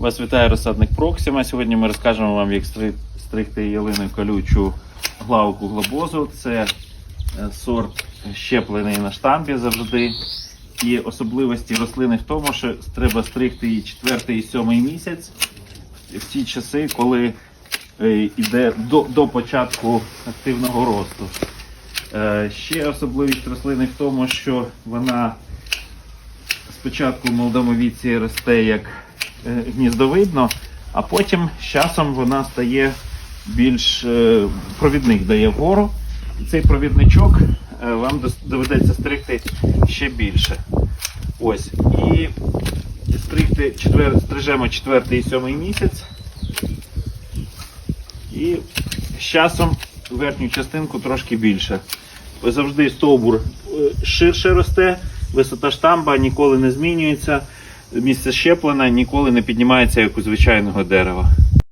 Вас вітає розсадник Проксима. Сьогодні ми розкажемо вам, як стригти ялину колючу главку глобозу. Це е, сорт щеплений на штамбі завжди. І особливості рослини в тому, що треба стригти її четвертий і сьомий місяць в ті часи, коли е, йде до, до початку активного росту. Е, Ще особливість рослини в тому, що вона спочатку в молодому віці росте як гніздовидно, а потім з часом вона стає більш е, провідник дає вгору. І цей провідничок е, вам доведеться стригти ще більше. Ось. І стригти четвер... стрижемо четвертий і сьомий місяць. І з часом верхню частинку трошки більше. Завжди стовбур е, ширше росте, висота штамба ніколи не змінюється, місце щеплення ніколи не піднімається як у звичайного дерева.